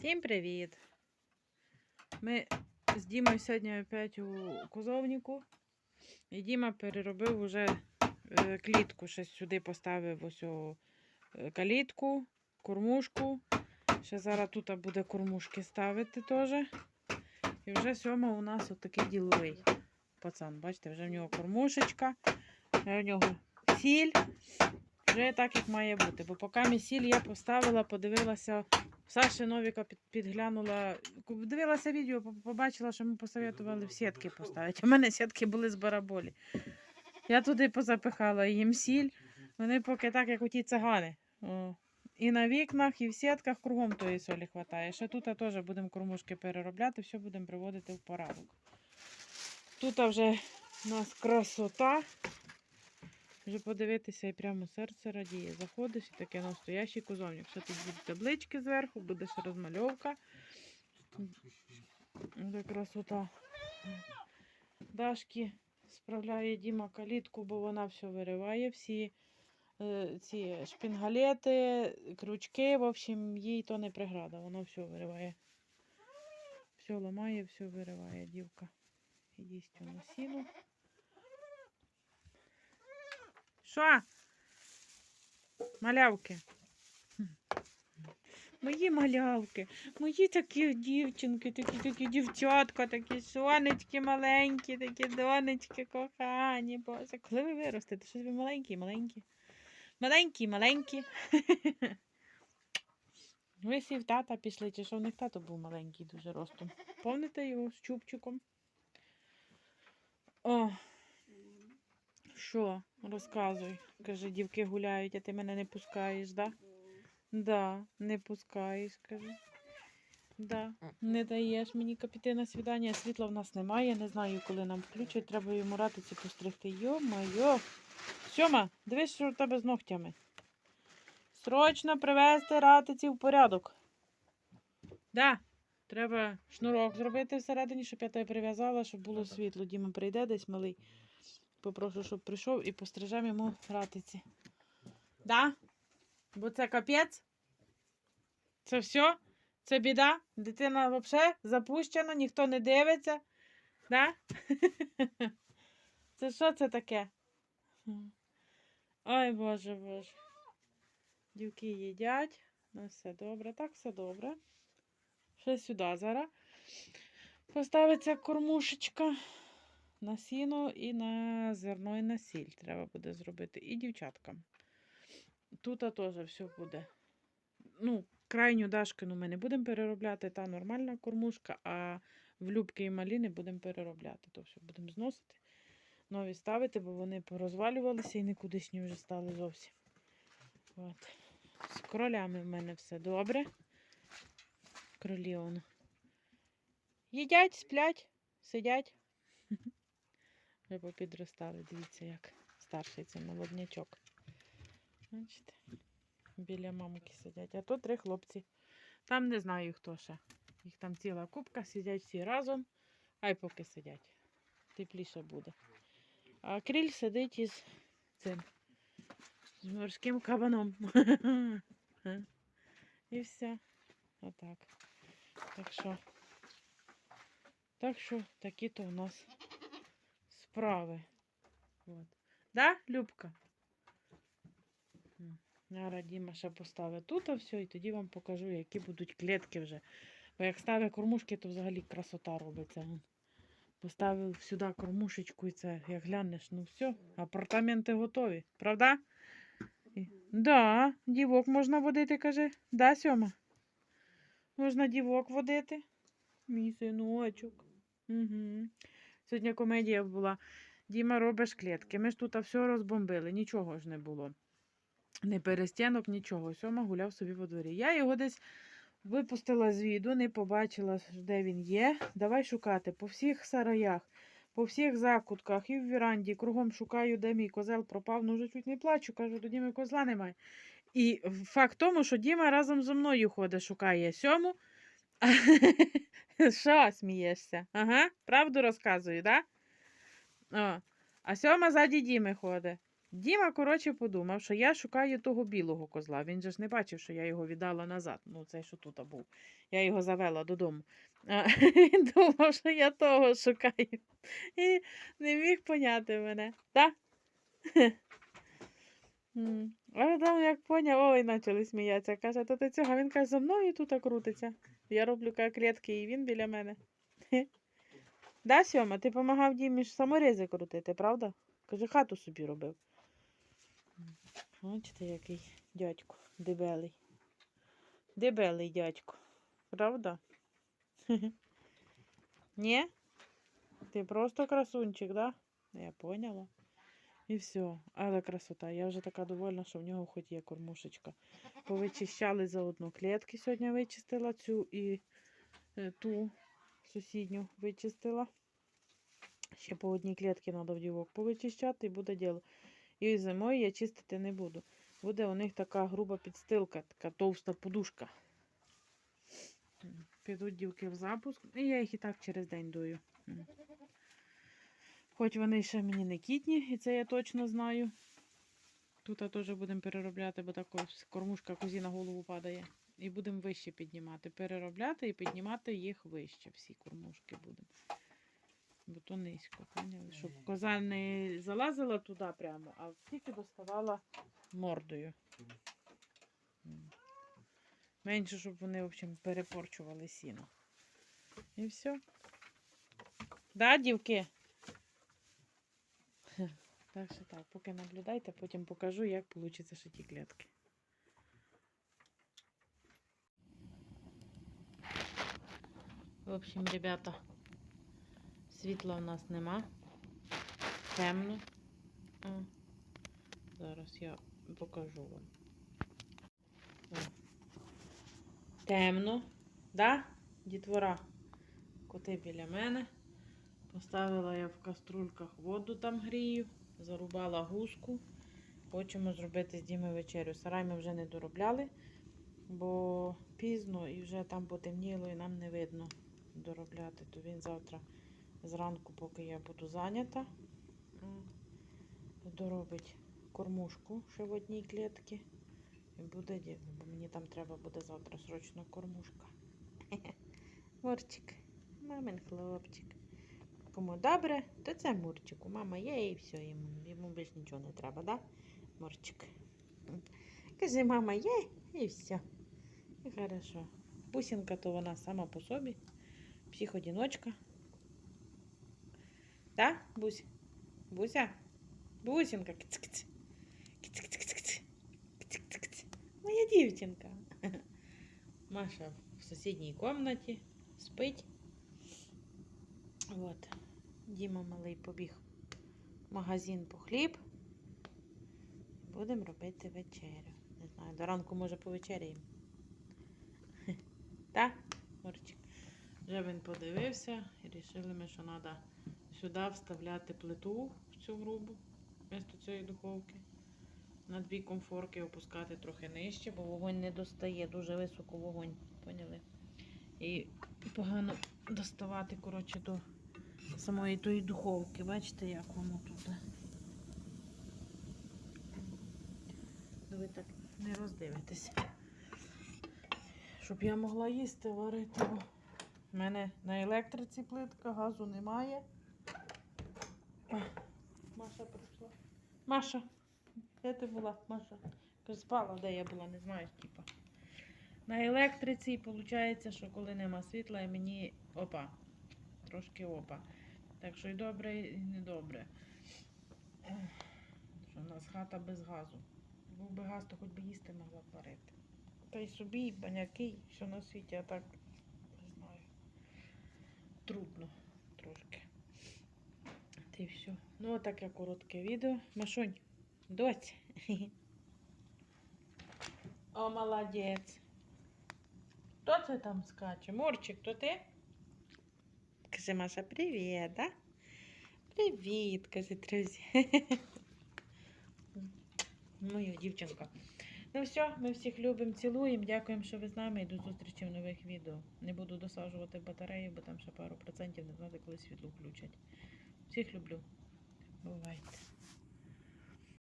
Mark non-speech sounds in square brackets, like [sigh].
Всім привіт! Ми з Дімою сьогодні опять у козовнику. І Діма переробив уже е, клітку. Щось сюди поставив ось е, калітку, кормушку. Ще зараз тут буде кормушки ставити теж. І вже сьома у нас отакий діловий пацан. Бачите, вже в нього кормушечка, вже в нього сіль. Вже так, як має бути. Бо поки ми сіль я поставила, подивилася. Саші Новіка підглянула, дивилася відео, побачила, що ми посоветували в сітки поставити. У мене сітки були з бараболі. Я туди позапихала їм сіль. Вони поки так, як у ті цигани. О. І на вікнах, і в сітках кругом тої солі вистачає. Ще тут теж будемо кормушки переробляти, все будемо приводити в порядок. Тут вже у нас красота. Вже подивитися і прямо серце радіє. Заходиш і таке настоящий кузовник. Ще тут будуть таблички зверху, буде ще розмальовка. Це красота. Дашки справляє Діма калітку, бо вона все вириває. Всі е, ці шпінгалети, крючки, в общем, їй то не преграда, воно все вириває. Все ламає, все вириває дівка. Їсть на сіну. Що? Малявки. Мої малявки, мої такі дівчинки, такі такі дівчатка, такі сонечки маленькі, такі донечки кохані. Боже, коли ви виростете? Щось ви маленькі, маленькі. Маленькі, маленькі. [laughs] Ви всі в тата пішли, чи що в них тато був маленький дуже ростом. Помните його з чубчиком? О, що? Розказуй. Каже, дівки гуляють, а ти мене не пускаєш, да? Да, не пускаєш, каже. Да, не даєш мені піти на свідання, світла в нас немає, не знаю, коли нам включать, треба йому ратиці постригти. Йо-майо. Сьома, дивись, що у тебе з ногтями. Срочно привезти ратиці в порядок. Да, треба шнурок зробити всередині, щоб я тебе прив'язала, щоб було світло. Діма прийде десь малий. Попрошу, щоб прийшов і пострижемо йому ратиці. Да? Бо це капець? Це все? Це біда? Дитина взагалі запущена, ніхто не дивиться. Да? [laughs] Це що це таке? Ой, Боже, Боже. Дівки їдять. Ну, все добре. Так, все добре. Ще сюди зараз. Поставиться кормушечка на сіно і на зерно і на сіль треба буде зробити. І дівчаткам. Тут теж все буде. Ну, крайню дашкину ми не будемо переробляти, та нормальна кормушка, а в любки і малі не будемо переробляти. То все будемо зносити. Нові ставити, бо вони порозвалювалися і нікудишні вже стали зовсім. От. З кролями в мене все добре. Кролі воно. Їдять, сплять, сидять. Вже попідростали, дивіться, як старший це молоднячок. Бачите? Біля мамки сидять. А то три хлопці. Там не знаю хто ще. Їх там ціла купка, сидять всі разом, ай поки сидять. Тепліше буде. А кріль сидить із цим. З морським кабаном. [laughs] І все. Отак. Так що. Так що такі то у нас справи. От. Да, Любка? Зараз Діма ще поставить тут все, і тоді вам покажу, які будуть клітки вже. Бо як ставить кормушки, то взагалі красота робиться. Поставив сюди кормушечку і це, як глянеш, ну все, апартаменти готові, правда? І- Да, дівок можна водити, каже. Да, Сьома? Можна дівок водити. Мій синочок. Угу. Сьогодні комедія була. Діма робиш клітки. Ми ж тут все розбомбили, нічого ж не було. Не перестінок, нічого. Сьома гуляв собі во дворі. Я його десь випустила з віду, не побачила, де він є. Давай шукати по всіх сараях, по всіх закутках і в віранді. Кругом шукаю, де мій козел пропав. Ну, вже чуть не плачу, кажу, до Діми козла немає. І факт тому, що Діма разом зі мною ходить, шукає сьому. [laughs] Що смієшся? Ага, правду розказую, да? О, а сьома ззаді Діми ходить. Діма, коротше, подумав, що я шукаю того білого козла. Він же ж не бачив, що я його віддала назад. Ну, цей, що тут був. Я його завела додому. А, [laughs] він думав, що я того шукаю. І не міг поняти мене. Так? М. [laughs] А там як поняв, ой, почали сміятися. Каже, то ти цього. Він каже, за мною тут крутиться. Я роблю клітки, і він біля мене. [laughs] Да, Сьома, ти допомагав Дімі ж саморізи крутити, правда? Каже, хату собі робив. Бачите, який дядько, дебелий. Дебелий дядько. Правда? [laughs] Ні? Ти просто красунчик, да? Я поняла. І все. Але красота. Я вже така довольна, що в нього хоч є кормушечка. Повичищали заодно клітки. Сьогодні вичистила цю і е, ту сусідню вичистила. Ще по одній клітці треба в дівок повичищати і буде діло. І зимою я чистити не буду. Буде у них така груба підстилка, така товста подушка. Підуть дівки в запуск, і я їх і так через день дую. Хоч вони ще мені не кітні, і це я точно знаю. Тут теж будемо переробляти, бо така ось кормушка козі на голову падає. І будемо вище піднімати. Переробляти і піднімати їх вище. Всі кормушки будемо. Бо то низько, поняли? Щоб коза не залазила туди прямо, а тільки доставала мордою. Менше, щоб вони, в общем, перепорчували сіно. І все. Да, дівки? Так що так, поки наблюдайте, потім покажу, як вийде ще ті клітки. В общем, ребята, світла у нас нема. Темно. О, зараз я покажу вам. О. Темно. Да? Дітвора. Коти біля мене. Поставила я в каструльках воду там грію, зарубала гуску. Хочемо зробити з Діми вечерю. Сарай ми вже не доробляли, бо пізно і вже там потемніло і нам не видно доробляти. То він завтра зранку, поки я буду зайнята, доробить кормушку ще в одній клітці. І буде бо мені там треба буде завтра срочно кормушка. [laughs] Мурчик, мамин хлопчик. Кому добре, то це Мурчику. Мама є і все йому. Йому більш нічого не треба, да? Мурчик. М. Каже, мама є і все. І хорошо. Бусинка то вона сама по собі. Психодіночка. Да, Бусь? Буся? Бусинка. Киць-киць. Киць-киць-киць-киць. Киць-киць-киць. Моя дівчинка. Маша в сусідній кімнаті спить. От. Діма малий побіг в магазин по хліб. Будемо робити вечерю. Не знаю, до ранку може повечеряємо. [laughs] Так, Морчик? Вже він подивився і вирішили ми, що треба сюди вставляти плиту в цю грубу вместо цієї духовки. На дві комфорки опускати трохи нижче, бо вогонь не достає, дуже високо вогонь, поняли? І погано доставати, коротше, до самої тої духовки. Бачите, як воно тут. Ну, Ви так не роздивитесь. Щоб я могла їсти варити. в мене на електриці плитка, газу немає. Маша прийшла. Маша, де ти була, Маша? Спала, де я була, не знаю, типа. На електриці виходить, що коли нема світла, і мені опа. Трошки опа. Так що і добре, і недобре. Що в нас хата без газу. Був би газ, то хоч би їсти могла б варити. Та й собі, і баняки, все на світі, а так не знаю. Трудно трошки. Та й все. Ну, отаке коротке відео. Машунь, доць. О, молодець. Хто це там скаче? Мурчик, то ти? Каже, Маша, привіт, да? Привіт, каже, друзі. [laughs] Моя дівчинка. Ну все, ми всіх любимо, цілуємо. Дякуємо, що ви з нами і до зустрічі в нових відео. Не буду досаджувати батарею, бо там ще пару процентів не знати, коли світло включать. Всіх люблю. Бувайте.